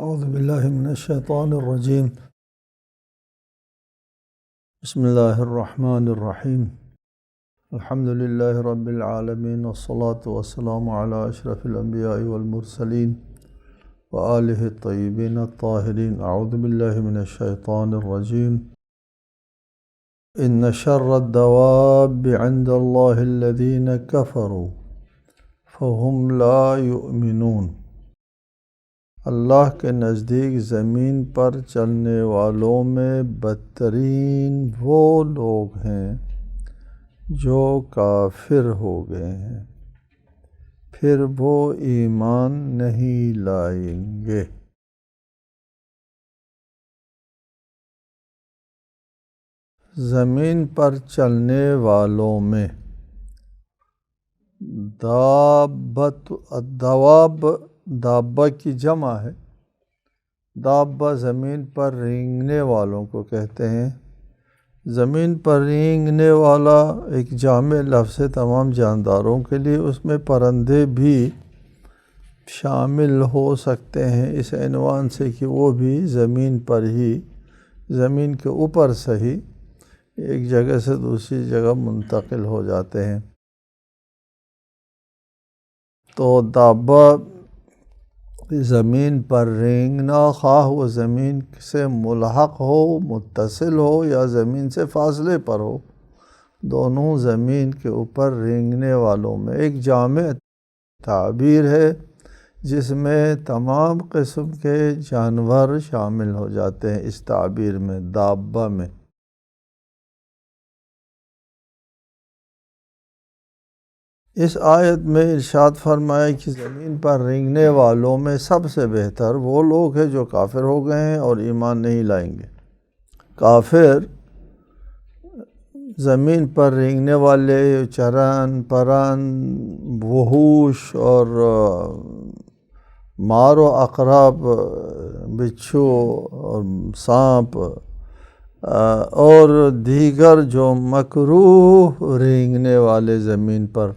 أعوذ بالله من الشيطان الرجيم. بسم الله الرحمن الرحيم. الحمد لله رب العالمين والصلاة والسلام على أشرف الأنبياء والمرسلين وآله الطيبين الطاهرين. أعوذ بالله من الشيطان الرجيم. إن شر الدواب عند الله الذين كفروا فهم لا يؤمنون. اللہ کے نزدیک زمین پر چلنے والوں میں بدترین وہ لوگ ہیں جو کافر ہو گئے ہیں۔ پھر وہ ایمان نہیں لائیں گے۔ زمین پر چلنے والوں میں دابت دواب دابا کی جمع ہے۔ دابا زمین پر رینگنے والوں کو کہتے ہیں۔ زمین پر رینگنے والا ایک جامع لفظ ہے تمام جانداروں کے لیے۔ اس میں پرندے بھی شامل ہو سکتے ہیں۔ اس عنوان سے کہ وہ بھی زمین پر ہی، زمین کے اوپر سے ہی ایک جگہ سے دوسری جگہ منتقل ہو جاتے ہیں۔ تو دابا زمین پر رینگنا خواہ وہ زمین سے ملحق ہو، متصل ہو یا زمین سے فاصلے پر ہو۔ دونوں زمین کے اوپر رینگنے والوں میں ایک جامع تعبیر ہے، جس میں تمام قسم کے جانور شامل ہو جاتے ہیں اس تعبیر میں دابا میں۔ اس آیت میں ارشاد فرمایا کہ زمین پر رینگنے والوں میں سب سے بہتر وہ لوگ ہیں جو کافر ہو گئے ہیں اور ایمان نہیں لائیں گے۔ کافر زمین پر رینگنے والے، چرن پرن، وحوش اور مار و اقرب، بچھو اور سانپ، اور دیگر جو مکروح رینگنے والے زمین پر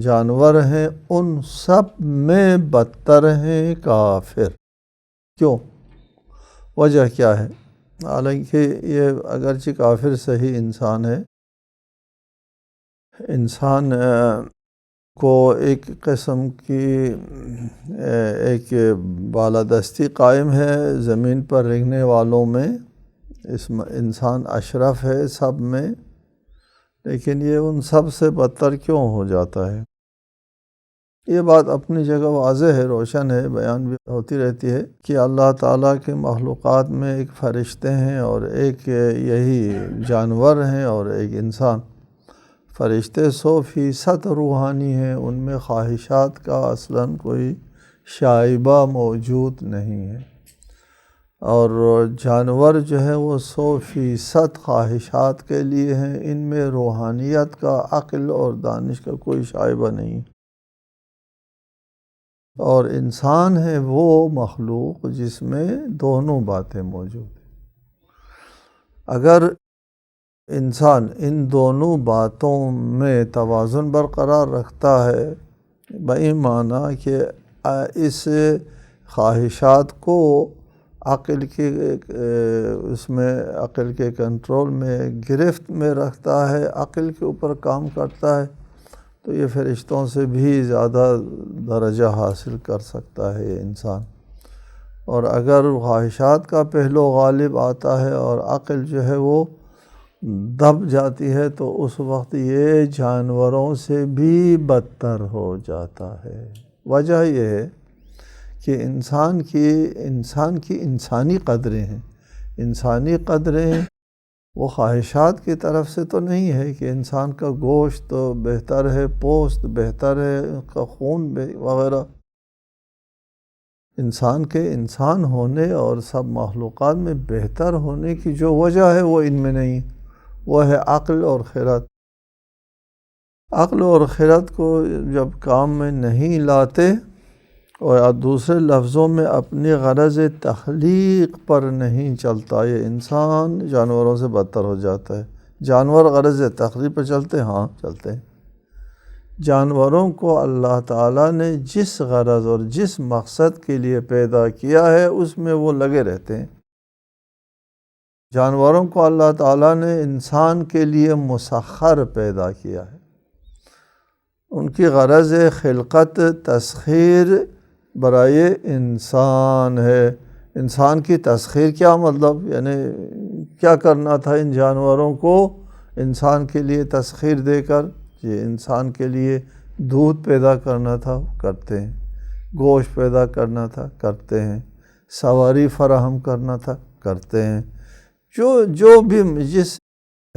جانور ہیں، ان سب میں بدتر ہیں کافر۔ کیوں؟ وجہ کیا ہے؟ حالانکہ یہ اگرچہ کافر صحیح انسان ہے، انسان کو ایک قسم کی ایک بالادستی قائم ہے، زمین پر رہنے والوں میں، اس انسان اشرف ہے سب میں۔ لیکن یہ ان سب سے بدتر کیوں ہو جاتا ہے؟ یہ بات اپنی جگہ واضح ہے، روشن ہے، بیان بھی ہوتی رہتی ہے کہ اللہ تعالیٰ کے مخلوقات میں ایک فرشتے ہیں اور ایک یہی جانور ہیں اور ایک انسان۔ فرشتے سو فیصد روحانی ہیں، ان میں خواہشات کا اصلاً کوئی شائبہ موجود نہیں ہے۔ اور جانور جو ہے وہ سو فیصد خواہشات کے لیے ہیں، ان میں روحانیت کا، عقل اور دانش کا کوئی شائبہ نہیں۔ اور انسان ہے وہ مخلوق جس میں دونوں باتیں موجود ہیں۔ اگر انسان ان دونوں باتوں میں توازن برقرار رکھتا ہے بئی معنی کہ اس خواہشات کو عقل کے اس میں عقل کے کنٹرول میں گرفت میں رکھتا ہے، عقل کے اوپر کام کرتا ہے، تو یہ فرشتوں سے بھی زیادہ درجہ حاصل کر سکتا ہے یہ انسان۔ اور اگر خواہشات کا پہلو غالب آتا ہے اور عقل جو ہے وہ دب جاتی ہے، تو اس وقت یہ جانوروں سے بھی بدتر ہو جاتا ہے۔ وجہ یہ ہے کہ انسان کی انسان کی انسانی قدریں ہیں۔ انسانی قدریں وہ خواہشات کی طرف سے تو نہیں ہے کہ انسان کا گوشت بہتر ہے، پوست بہتر ہے اس کا خون وغیرہ۔ انسان کے انسان ہونے اور سب معلومات میں بہتر ہونے کی جو وجہ ہے وہ ان میں نہیں، وہ ہے عقل اور خیرت عقل اور خیرت کو جب کام میں نہیں لاتے اور دوسرے لفظوں میں اپنی غرض تخلیق پر نہیں چلتا۔ یہ انسان جانوروں سے بدتر ہو جاتا ہے۔ جانور غرض تخلیق پر چلتے ہاں چلتے ہیں۔ جانوروں کو اللہ تعالیٰ نے جس غرض اور جس مقصد کے لیے پیدا کیا ہے، اس میں وہ لگے رہتے ہیں۔ جانوروں کو اللہ تعالیٰ نے انسان کے لیے مسخر پیدا کیا ہے۔ ان کی غرض خلقت، تسخیر برائے انسان ہے۔ انسان کی تسخیر کیا مطلب؟ یعنی کیا کرنا تھا ان جانوروں کو؟ انسان کے لیے تسخیر دے کر یہ انسان کے لیے دودھ پیدا کرنا تھا، کرتے ہیں۔ گوشت پیدا کرنا تھا، کرتے ہیں۔ سواری فراہم کرنا تھا، کرتے ہیں۔ جو جو بھی جس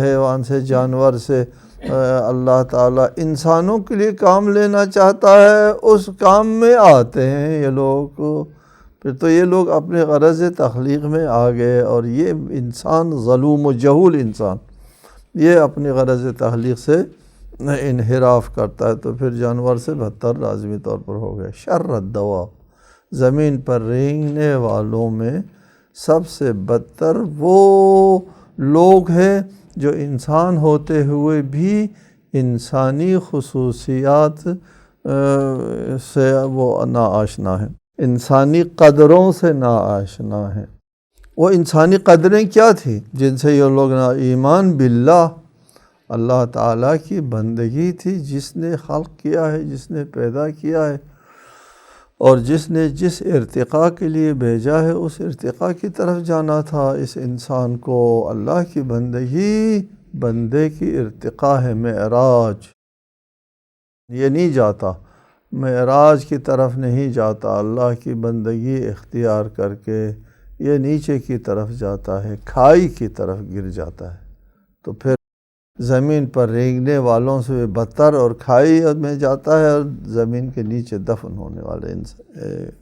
حیوان سے، جانور سے اللہ تعالیٰ انسانوں کے لیے کام لینا چاہتا ہے، اس کام میں آتے ہیں یہ لوگ۔ پھر تو یہ لوگ اپنے غرض تخلیق میں آ گئے اور یہ انسان ظلوم و جہول انسان، یہ اپنی غرض تخلیق سے انحراف کرتا ہے۔ تو پھر جانور سے بدتر لازمی طور پر ہو گیا شرط دوا زمین پر رینگنے والوں میں سب سے بدتر وہ لوگ ہیں جو انسان ہوتے ہوئے بھی انسانی خصوصیات سے وہ ناآشنا ہیں۔ انسانی قدروں سے ناآشنا ہیں۔ وہ انسانی قدریں کیا تھیں جن سے یہ لوگ نا ایمان باللہ، اللہ تعالیٰ کی بندگی تھی، جس نے خلق کیا ہے، جس نے پیدا کیا ہے۔ اور جس نے جس ارتقاء کے لیے بھیجا ہے، اس ارتقاء کی طرف جانا تھا۔ اس انسان کو اللہ کی بندگی، بندے کی ارتقاء ہے۔ معراج، یہ نہیں جاتا۔ معراج کی طرف نہیں جاتا۔ اللہ کی بندگی اختیار کر کے یہ نیچے کی طرف جاتا ہے، کھائی کی طرف گر جاتا ہے۔ تو پھر زمین پر رینگنے والوں سے بدتر اور کھائی میں جاتا ہے اور زمین کے نیچے دفن ہونے والے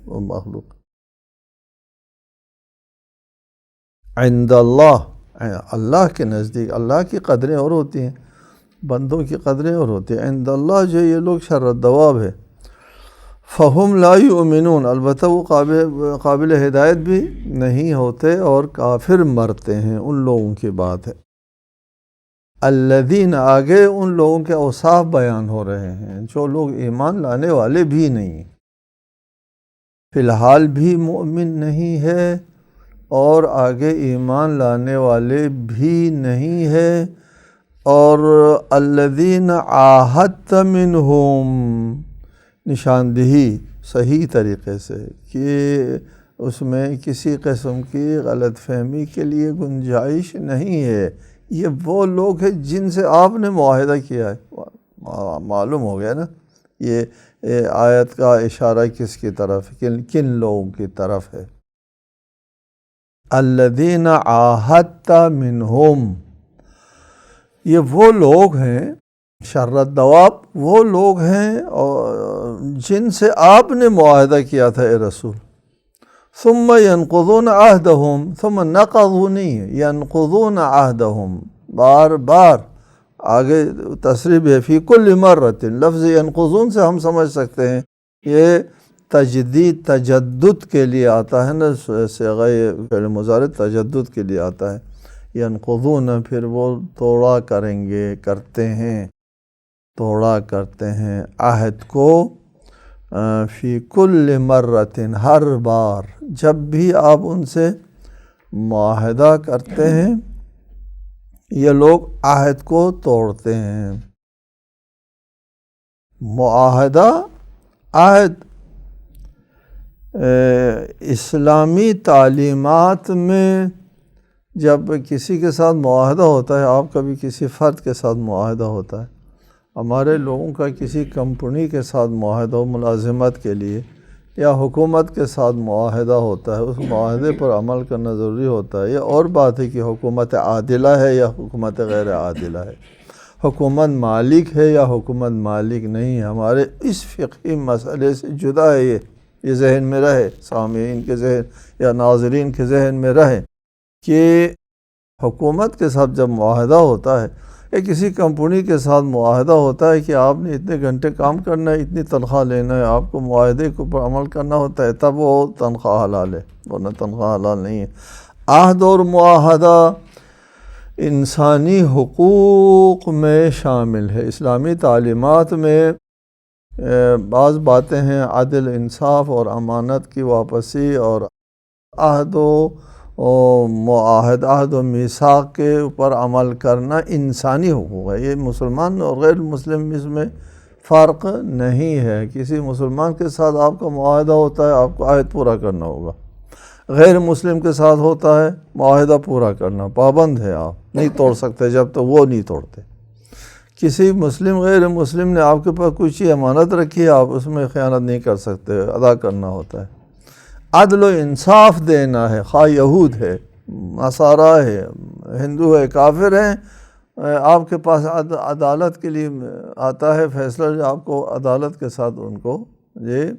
وہ مخلوق۔ عند اللہ۔ اللہ کے نزدیک اللہ کی قدریں اور ہوتی ہیں۔ بندوں کی قدریں اور ہوتی ہیں۔ عند اللہ جو یہ لوگ شرط دواب ہے فہم لا یؤمنون۔ البتہ وہ قابل قابل ہدایت بھی نہیں ہوتے اور کافر مرتے ہیں۔ ان لوگوں کی بات ہے۔ الدین آگے ان لوگوں کے اوصاف بیان ہو رہے ہیں جو لوگ ایمان لانے والے بھی نہیں۔ فی الحال بھی مومن نہیں ہے اور آگے ایمان لانے والے بھی نہیں ہے۔ اور الدین آحت منہم، نشاندہی صحیح طریقے سے کہ اس میں کسی قسم کی غلط فہمی کے لیے گنجائش نہیں ہے۔ یہ وہ لوگ ہیں جن سے آپ نے معاہدہ کیا ہے۔ معلوم ہو گیا نا۔ یہ آیت کا اشارہ کس کی طرف کن کن لوگوں کی طرف ہے؟ الدین آحت منہم۔ یہ وہ لوگ ہیں شرط دواب، وہ لوگ ہیں اور جن سے آپ نے معاہدہ کیا تھا، اے رسول۔ ثم ينقضون عهدهم، ثم نقضوا ينقضون عهدهم. بار بار. آگے تصریب ہے، فی کل مرت. لفظ ينقضون سے ہم سمجھ سکتے ہیں، یہ تجدید، تجدد کے لیے آتا ہے نا فعل مظاہر تجدد کے لیے آتا ہے. ینقضون پھر وہ توڑا کریں گے، کرتے ہیں، توڑا کرتے ہیں عہد کو. فی کل مرتن، ہر بار جب بھی آپ ان سے معاہدہ کرتے ہیں، یہ لوگ عہد کو توڑتے ہیں۔ معاہدہ، عہد۔ اسلامی تعلیمات میں جب کسی کے ساتھ معاہدہ ہوتا ہے، آپ کا بھی کسی فرد کے ساتھ معاہدہ ہوتا ہے ہمارے لوگوں کا کسی کمپنی کے ساتھ معاہدہ و ملازمت کے لیے یا حکومت کے ساتھ معاہدہ ہوتا ہے، اس معاہدے پر عمل کرنا ضروری ہوتا ہے۔ یہ اور بات ہے کہ حکومت عادلہ ہے یا حکومت غیر عادلہ ہے؟ حکومت مالک ہے یا حکومت مالک نہیں؟ ہے ہمارے اس فقہی مسئلے سے جدا ہے، یہ یہ ذہن میں رہے، سامعین کے ذہن یا ناظرین کے ذہن میں رہے کہ حکومت کے ساتھ جب معاہدہ ہوتا ہے یا کسی کمپنی کے ساتھ معاہدہ ہوتا ہے کہ آپ نے اتنے گھنٹے کام کرنا ہے، اتنی تنخواہ لینا ہے، آپ کو معاہدے کے اوپر عمل کرنا ہوتا ہے، تب وہ تنخواہ حلال ہے۔ ورنہ تنخواہ حلال نہیں ہے۔ عہد اور معاہدہ انسانی حقوق میں شامل ہے۔ اسلامی تعلیمات میں بعض باتیں ہیں عادل انصاف اور امانت کی واپسی اور عہد و معاہد، عہد و میساق کے اوپر عمل کرنا انسانی حقوق ہے۔ یہ مسلمان اور غیر مسلم اس میں فرق نہیں ہے۔ کسی مسلمان کے ساتھ آپ کا معاہدہ ہوتا ہے، آپ کو عہد پورا کرنا ہوگا۔ غیر مسلم کے ساتھ ہوتا ہے، معاہدہ پورا کرنا پابند ہے آپ۔ نہیں توڑ سکتے جب تک وہ نہیں توڑتے۔ کسی مسلم، غیر مسلم نے آپ کے پاس کچھ چیز امانت رکھی ہے آپ اس میں خیانت نہیں کر سکتے، ادا کرنا ہوتا ہے۔ عدل و انصاف دینا ہے، خواہ یہود ہے، نصارہ ہے، ہندو ہے، کافر ہیں، آپ کے پاس عدالت کے لیے آتا ہے فیصلہ جو آپ کو عدالت کے ساتھ ان کو یہ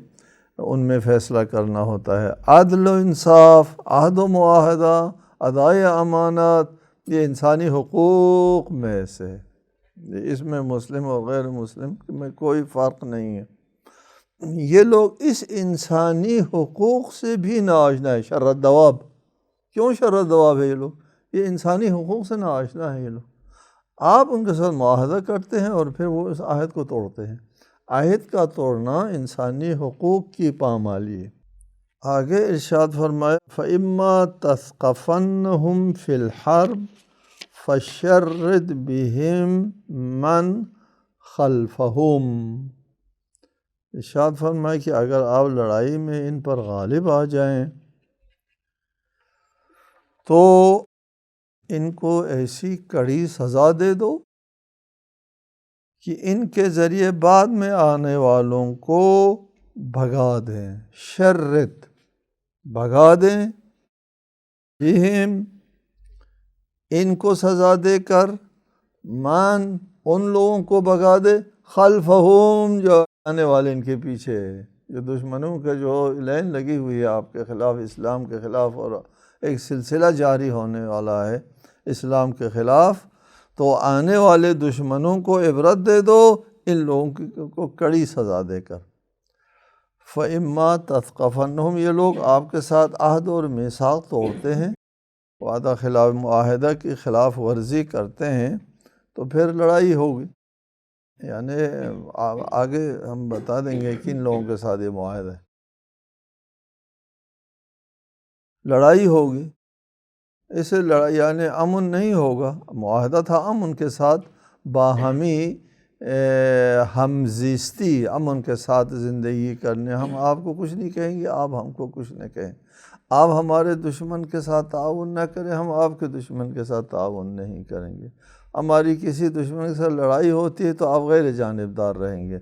ان میں فیصلہ کرنا ہوتا ہے۔ عدل و انصاف، عہد و معاہدہ، ادائے امانت یہ انسانی حقوق میں سے اس میں مسلم اور غیر مسلم میں کوئی فرق نہیں ہے۔ یہ لوگ اس انسانی حقوق سے بھی ناآشنا ہے شرط دواب کیوں شرط دواب ہے یہ لوگ؟ یہ انسانی حقوق سے ناآشنا ہے یہ لوگ۔ آپ ان کے ساتھ معاہدہ کرتے ہیں اور پھر وہ اس عہد کو توڑتے ہیں۔ عہد کا توڑنا انسانی حقوق کی پامالی ہے۔ آگے ارشاد فرمائے فعما تصقفن ہم فی الحرب فشرد بہم من خلفہم ارشاد فرمائے کہ اگر آپ لڑائی میں ان پر غالب آ جائیں تو ان کو ایسی کڑی سزا دے دو کہ ان کے ذریعے بعد میں آنے والوں کو بھگا دیں شرط بھگا دیں بہم ان کو سزا دے کر مان ان لوگوں کو بھگا دے خلف جو آنے والے ان کے پیچھے جو دشمنوں کا جو لین لگی ہوئی ہے آپ کے خلاف، اسلام کے خلاف اور ایک سلسلہ جاری ہونے والا ہے اسلام کے خلاف، تو آنے والے دشمنوں کو عبرت دے دو، ان لوگوں کو کڑی سزا دے کر۔ فعما تصقفن یہ لوگ آپ کے ساتھ عہد اور میساق توڑتے ہیں، وعدہ خلاف معاہدہ کی خلاف ورزی کرتے ہیں، تو پھر لڑائی ہوگی۔ یعنی آگے ہم بتا دیں گے کن لوگوں کے ساتھ یہ معاہدہ ہے۔ لڑائی ہوگی۔ اسے لڑائی یعنی امن نہیں ہوگا۔ معاہدہ تھا امن کے ساتھ۔ باہمی ہمزیستی امن کے ساتھ زندگی کرنے۔ ہم آپ کو کچھ نہیں کہیں گے، آپ ہم کو کچھ نہیں کہیں۔ آپ ہمارے دشمن کے ساتھ تعاون نہ کریں، ہم آپ کے دشمن کے ساتھ تعاون نہیں کریں گے۔ ہماری کسی دشمن کے ساتھ لڑائی ہوتی ہے تو آپ غیر جانبدار رہیں گے۔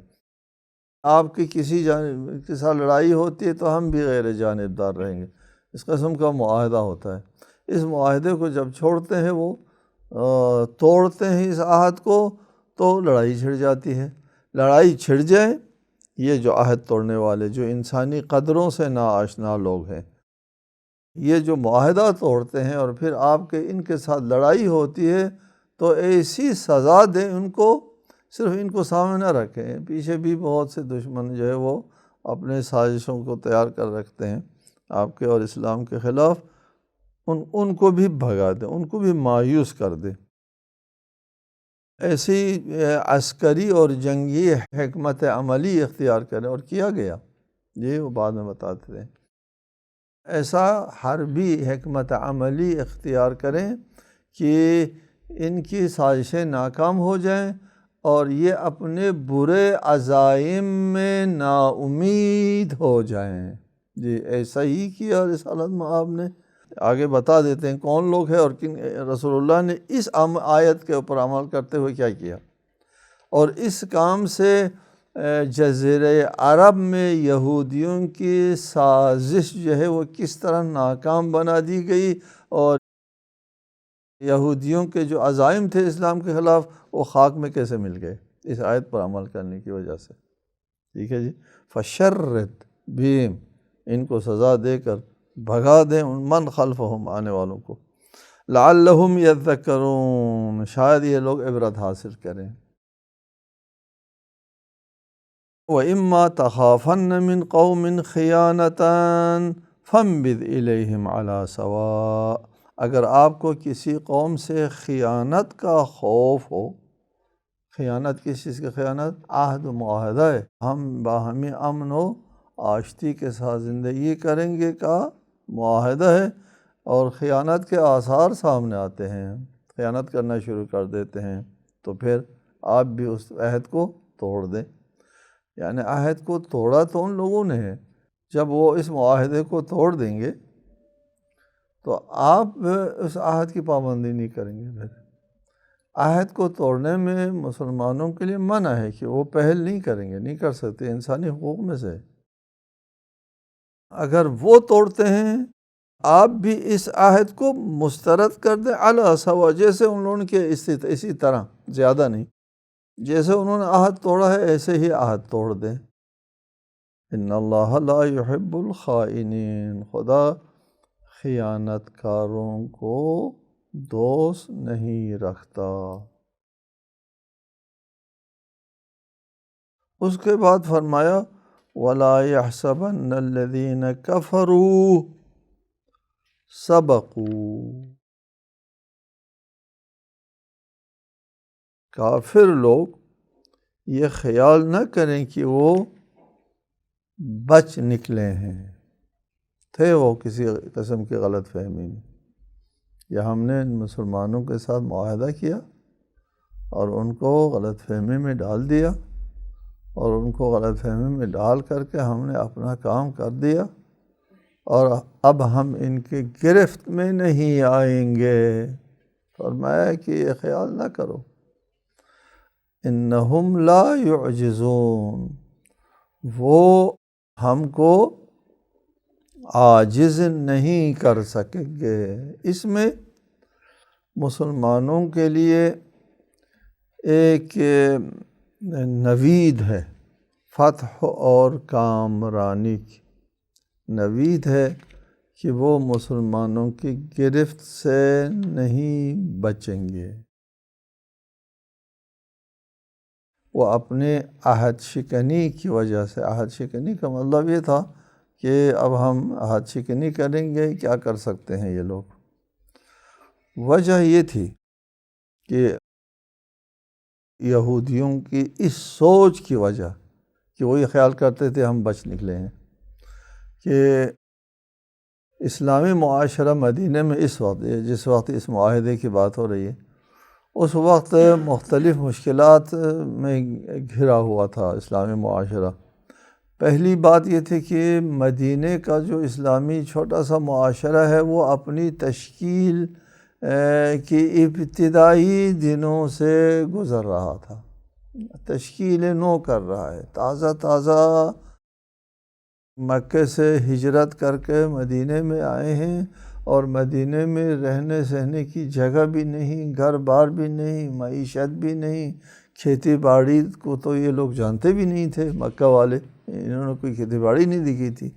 آپ کی کسی جانب کے ساتھ لڑائی ہوتی ہے تو ہم بھی غیر جانبدار رہیں گے۔ اس قسم کا معاہدہ ہوتا ہے۔ اس معاہدے کو جب چھوڑتے ہیں وہ توڑتے ہیں اس عہد کو تو لڑائی چھڑ جاتی ہے۔ لڑائی چھڑ جائے، یہ جو عہد توڑنے والے، جو انسانی قدروں سے ناآشنا لوگ ہیں، یہ جو معاہدہ توڑتے ہیں اور پھر آپ کے ان کے ساتھ لڑائی ہوتی ہے تو ایسی سزا دیں ان کو، صرف ان کو سامنے نہ رکھیں۔ پیچھے بھی بہت سے دشمن جو ہے وہ اپنے سازشوں کو تیار کر رکھتے ہیں آپ کے اور اسلام کے خلاف۔ ان ان کو بھی بھگا دیں، ان کو بھی مایوس کر دیں۔ ایسی عسکری اور جنگی حکمت عملی اختیار کریں۔ اور کیا گیا؟ یہ وہ بعد میں بتاتے ہیں ایسا حربی حکمت عملی اختیار کریں کہ ان کی سازشیں ناکام ہو جائیں اور یہ اپنے برے عزائم میں نا امید ہو جائیں۔ جی ایسا ہی کیا رسالت میں آپ نے آگے بتا دیتے ہیں کون لوگ ہیں اور کن، رسول اللہ نے اس آیت کے اوپر عمل کرتے ہوئے کیا کیا۔ اور اس کام سے جزیر عرب میں یہودیوں کی سازش جو ہے وہ کس طرح ناکام بنا دی گئی اور یہودیوں کے جو عزائم تھے اسلام کے خلاف، وہ خاک میں کیسے مل گئے؟ اس آیت پر عمل کرنے کی وجہ سے۔ ٹھیک ہے جی؟ فشرت بھیم ان کو سزا دے کر بھگا دیں ان، من خلف ہم آنے والوں کو۔ لعلہم یذکرون شاید یہ لوگ عبرت حاصل کریں۔ و اما تخافن من قوم خیانتاً فم بد الہم علا اگر آپ کو کسی قوم سے خیانت کا خوف ہو، خیانت کس چیز کی خیانت؟ عہد و معاہدہ ہے۔ ہم باہمی امن و آشتی کے ساتھ زندگی کریں گے کا معاہدہ ہے اور خیانت کے آثار سامنے آتے ہیں۔ خیانت کرنا شروع کر دیتے ہیں تو پھر آپ بھی اس عہد کو توڑ دیں۔ یعنی عہد کو توڑا تو ان لوگوں نے۔ ہے جب وہ اس معاہدے کو توڑ دیں گے تو آپ اس عہد کی پابندی نہیں کریں گے پھر۔ عہد کو توڑنے میں مسلمانوں کے لیے منع ہے کہ وہ پہل نہیں کریں گے، نہیں کر سکتے انسانی حقوق میں سے۔ اگر وہ توڑتے ہیں، آپ بھی اس عہد کو مسترد کر دیں۔ سوا، جیسے ان لوگوں کے اسی اسی طرح، زیادہ نہیں۔ جیسے انہوں نے عہد توڑا ہے، ایسے ہی عہد توڑ دیں۔ ان اللہ لا يحب الخائنین۔ خدا خیانت کاروں کو دوست نہیں رکھتا۔ اس کے بعد فرمایا، ولا يحسبن الذين كفروا سبقوا۔ کافر لوگ یہ خیال نہ کریں کہ وہ بچ نکلے ہیں۔ تھے وہ کسی قسم کی غلط فہمی میں۔ یا ہم نے ان مسلمانوں کے ساتھ معاہدہ کیا اور ان کو غلط فہمی میں ڈال دیا اور ان کو غلط فہمی میں ڈال کر کے ہم نے اپنا کام کر دیا اور اب ہم ان کے گرفت میں نہیں آئیں گے۔ فرمایا کہ یہ خیال نہ کرو۔ انہم لا يعجزون وہ ہم کو عاجز نہیں کر سکیں گے۔ اس میں مسلمانوں کے لیے ایک نوید ہے، فتح اور کامرانی کی۔ نوید ہے کہ وہ مسلمانوں کی گرفت سے نہیں بچیں گے۔ وہ اپنے عہد شکنی کی وجہ سے، عہد شکنی کا مطلب یہ تھا کہ اب ہم عہد شکنی کریں گے، کیا کر سکتے ہیں یہ لوگ؟ وجہ یہ تھی کہ یہودیوں کی اس سوچ کی وجہ کہ وہ یہ خیال کرتے تھے، ہم بچ نکلے ہیں، کہ اسلامی معاشرہ مدینہ میں اس وقت، جس وقت اس معاہدے کی بات ہو رہی ہے، اس وقت مختلف مشکلات میں گھرا ہوا تھا اسلامی معاشرہ۔ پہلی بات یہ تھی کہ مدینہ کا جو اسلامی چھوٹا سا معاشرہ ہے، وہ اپنی تشکیل کی ابتدائی دنوں سے گزر رہا تھا۔ تشکیل نو کر رہا ہے۔ تازہ تازہ مکے سے ہجرت کر کے مدینہ میں آئے ہیں اور مدینہ میں رہنے سہنے کی جگہ بھی نہیں، گھر بار بھی نہیں، معیشت بھی نہیں۔ کھیتی باڑی کو تو یہ لوگ جانتے بھی نہیں تھے، مکہ والے، انہوں نے کوئی کھیتی باڑی نہیں دکھی تھی۔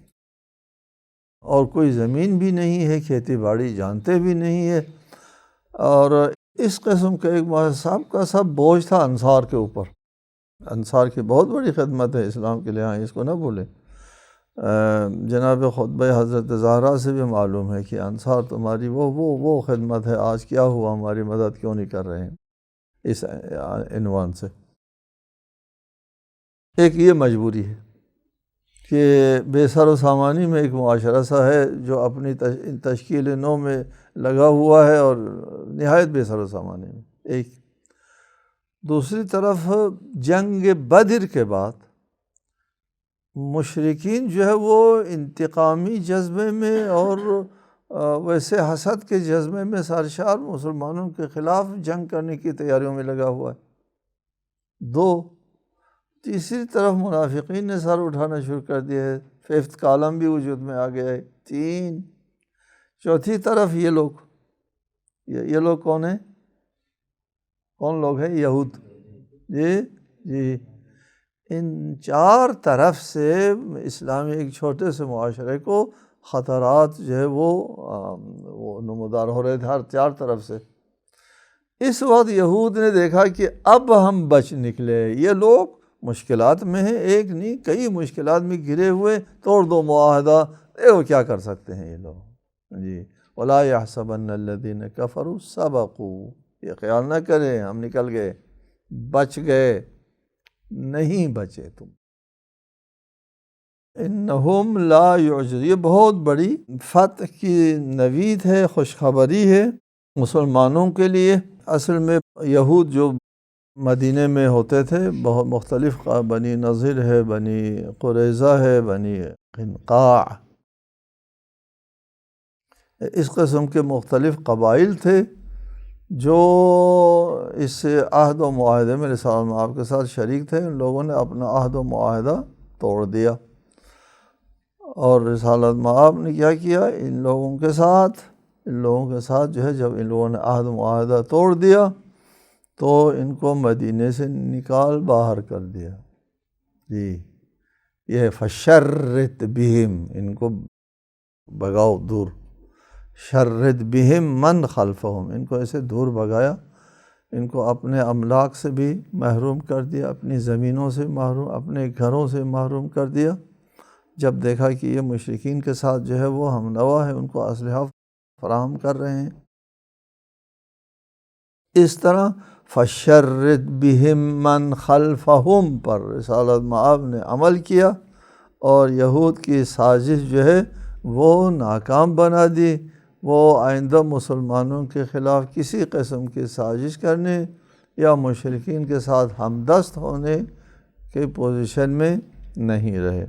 اور کوئی زمین بھی نہیں ہے کھیتی باڑی جانتے بھی نہیں ہے۔ اور اس قسم کا ایک صاحب کا سب بوجھ تھا انصار کے اوپر۔ انصار کی بہت بڑی خدمت ہے اسلام کے لیے ہاں، اس کو نہ بولیں جناب خطبہ حضرت زہرا سے بھی معلوم ہے کہ انصار تمہاری وہ وہ وہ خدمت ہے۔ آج کیا ہوا؟ ہماری مدد کیوں نہیں کر رہے ہیں؟ اس عنوان سے۔ ایک یہ مجبوری ہے کہ بے سر و سامانی میں ایک معاشرہ سا ہے جو اپنی تشکیل نو میں لگا ہوا ہے اور نہایت بے سر و سامانی میں۔ ایک۔ دوسری طرف جنگ بدر کے بعد مشرقین جو ہے وہ انتقامی جذبے میں اور ویسے حسد کے جذبے میں سارشار مسلمانوں کے خلاف جنگ کرنے کی تیاریوں میں لگا ہوا ہے۔ دو، تیسری طرف منافقین نے سر اٹھانا شروع کر دیا ہے۔ ففتھ کالم بھی وجود میں آ گیا ہے۔ تین، چوتھی طرف یہ لوگ یہ لوگ کون ہیں؟ کون لوگ ہیں؟ یہود۔ جی،, جی جی۔ ان چار طرف سے اسلامی ایک چھوٹے سے معاشرے کو خطرات جو ہے وہ وہ نمودار ہو رہے تھے ہر چار طرف سے۔ اس وقت یہود نے دیکھا کہ اب ہم بچ نکلے۔ یہ لوگ مشکلات میں ہیں، ایک نہیں، کئی مشکلات میں گرے ہوئے۔ توڑ دو معاہدہ۔ اے، وہ کیا کر سکتے ہیں یہ لوگ؟ جی۔ ولا صبن الدین کفر سبقو یہ خیال نہ کریں، ہم نکل گئے، بچ گئے۔ نہیں بچے تم۔ انہم لا یعجز یہ بہت بڑی فتح کی نوید ہے، خوشخبری ہے مسلمانوں کے لیے۔ اصل میں یہود جو مدینہ میں ہوتے تھے، بہت مختلف بنی نظر ہے، بنی قریضہ ہے، بنی قنقاع۔ اس قسم کے مختلف قبائل تھے جو اس عہد و معاہدے میں رسال آپ کے ساتھ شریک تھے۔ ان لوگوں نے اپنا عہد و معاہدہ توڑ دیا۔ اور رسالت معاب نے کیا کیا؟ ان لوگوں کے ساتھ، ان لوگوں کے ساتھ جو ہے جب ان لوگوں نے عہد معاہدہ توڑ دیا تو ان کو مدینے سے نکال باہر کر دیا۔ جی یہ فشرت بہم ان کو بگاؤ دور۔ شرت بہم من خلفہم ان کو ایسے دور بگایا ان کو اپنے املاک سے بھی محروم کر دیا، اپنی زمینوں سے محروم، اپنے گھروں سے محروم کر دیا۔ جب دیکھا کہ یہ مشرقین کے ساتھ جو ہے وہ ہم نوا ہے ان کو اسلحہ فراہم کر رہے ہیں۔ اس طرح فشرت بہم من خلفہم پر رسالت معاب نے عمل کیا اور یہود کی سازش جو ہے وہ ناکام بنا دی۔ وہ آئندہ مسلمانوں کے خلاف کسی قسم کی سازش کرنے یا مشرقین کے ساتھ ہمدست ہونے کے پوزیشن میں نہیں رہے۔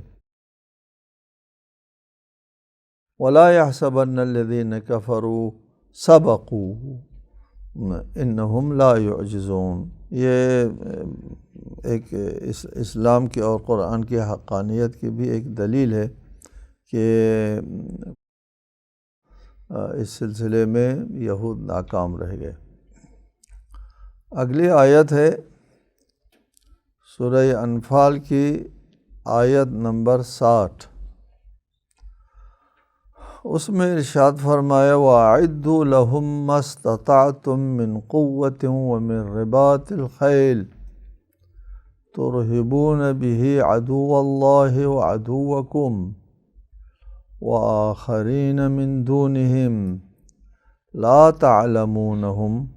ولا يحسبن الذين كفروا سبقوا. انہم لا يعجزون. یہ ایک اسلام کی اور قرآن کی حقانیت کی بھی ایک دلیل ہے کہ اس سلسلے میں یہود ناکام رہ گئے۔ اگلی آیت ہے سورہ انفال کی آیت نمبر ساٹھ۔ اس میں ارشاد فرمایا وَأَعِدُّ لَهُمْ مَسْتَطَعْتُم مِّن قُوَّةٍ وَمِن رِبَاطِ الْخَيْلِ. تُرْهِبُونَ بِهِ عَدُوَّ اللَّهِ وَعَدُوَّكُمْ وآخرين من دونهم. لا تعلمونهم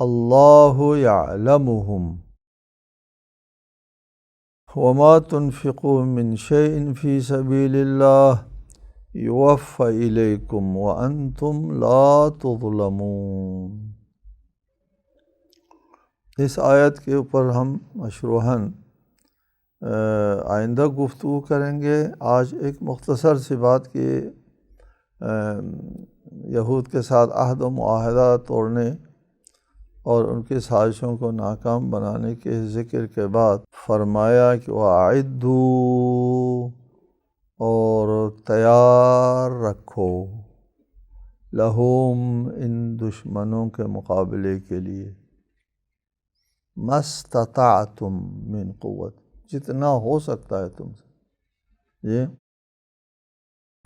الله يعلمهم. وما تنفقوا من شيء في سبيل الله. يوفى إليكم وأنتم لا تظلمون۔ اس آیت کے اوپر ہم مشروحاً آئندہ گفتگو کریں گے۔ آج ایک مختصر سی بات کہ یہود کے ساتھ عہد و معاہدہ توڑنے اور ان کی سازشوں کو ناکام بنانے کے ذکر کے بعد فرمایا کہ وہ عائدو اور تیار رکھو۔ لہوم ان دشمنوں کے مقابلے کے لیے۔ مستطعتم من قوت۔ جتنا ہو سکتا ہے تم سے۔ یہ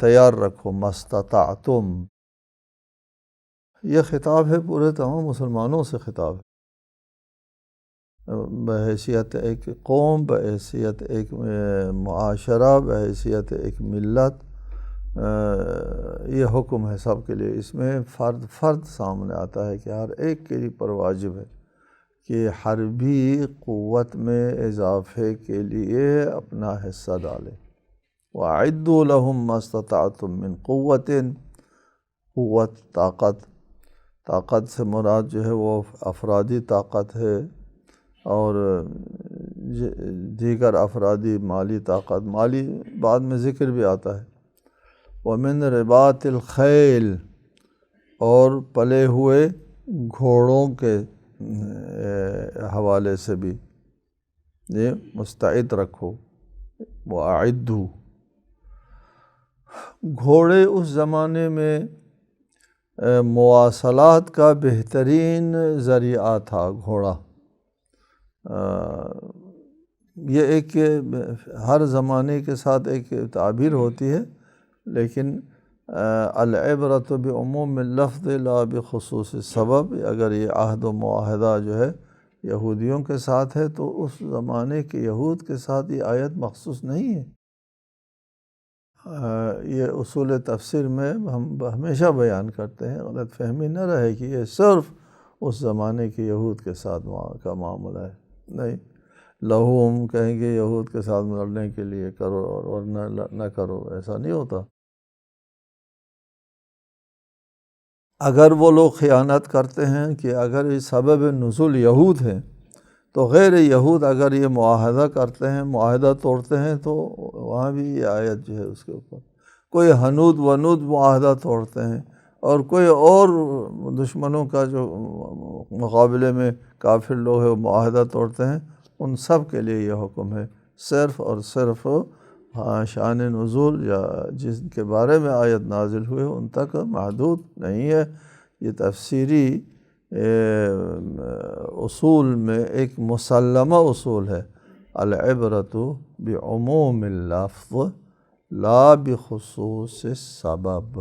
تیار رکھو۔ مستطعتم یہ خطاب ہے پورے تمام مسلمانوں سے خطاب۔ ہے بحیثیت ایک قوم، بحیثیت ایک معاشرہ، بحیثیت ایک ملت یہ حکم ہے سب کے لیے۔ اس میں فرد فرد سامنے آتا ہے کہ ہر ایک کے لیے پر واجب ہے کہ حربی قوت میں اضافے کے لیے اپنا حصہ ڈالے۔ وعد الحم مستطعتم من قوت قوت، طاقت۔ طاقت سے مراد جو ہے وہ افرادی طاقت ہے۔ اور دیگر افرادی مالی طاقت، مالی بعد میں ذکر بھی آتا ہے۔ ومن ربات الخیل اور پلے ہوئے گھوڑوں کے حوالے سے بھی۔ یہ مستعد رکھو وہ گھوڑے اس زمانے میں مواصلات کا بہترین ذریعہ تھا، گھوڑا۔ یہ ایک ہر زمانے کے ساتھ ایک تعبیر ہوتی ہے، لیکن العبرت بعموم لفظ لا بخصوص سبب، اگر یہ عہد و معاہدہ جو ہے یہودیوں کے ساتھ ہے، تو اس زمانے کے یہود کے ساتھ یہ آیت مخصوص نہیں ہے۔ یہ اصول تفسیر میں ہم ہمیشہ بیان کرتے ہیں، غلط فہمی نہ رہے کہ یہ صرف اس زمانے کے یہود کے ساتھ کا معاملہ ہے۔ نہیں۔ لہو ہم کہیں گے یہود کے ساتھ لڑنے کے لیے کرو اور نہ کرو، ایسا نہیں ہوتا۔ اگر وہ لوگ خیانت کرتے ہیں کہ اگر یہ سبب نزول یہود ہیں، تو غیر یہود اگر یہ معاہدہ کرتے ہیں، معاہدہ توڑتے ہیں، تو وہاں بھی یہ آیت جو ہے اس کے اوپر۔ کوئی حنود، ونود معاہدہ توڑتے ہیں۔ اور کوئی اور دشمنوں کا جو مقابلے میں کافر لوگ ہیں، وہ معاہدہ توڑتے ہیں، ان سب کے لیے یہ حکم ہے۔ صرف اور صرف ہاں شان نزول یا جس کے بارے میں آیت نازل ہوئے ان تک محدود نہیں ہے۔ یہ تفسیری اصول میں ایک مسلمہ اصول ہے۔ العبرت بعموم اللفظ لا بخصوص السبب۔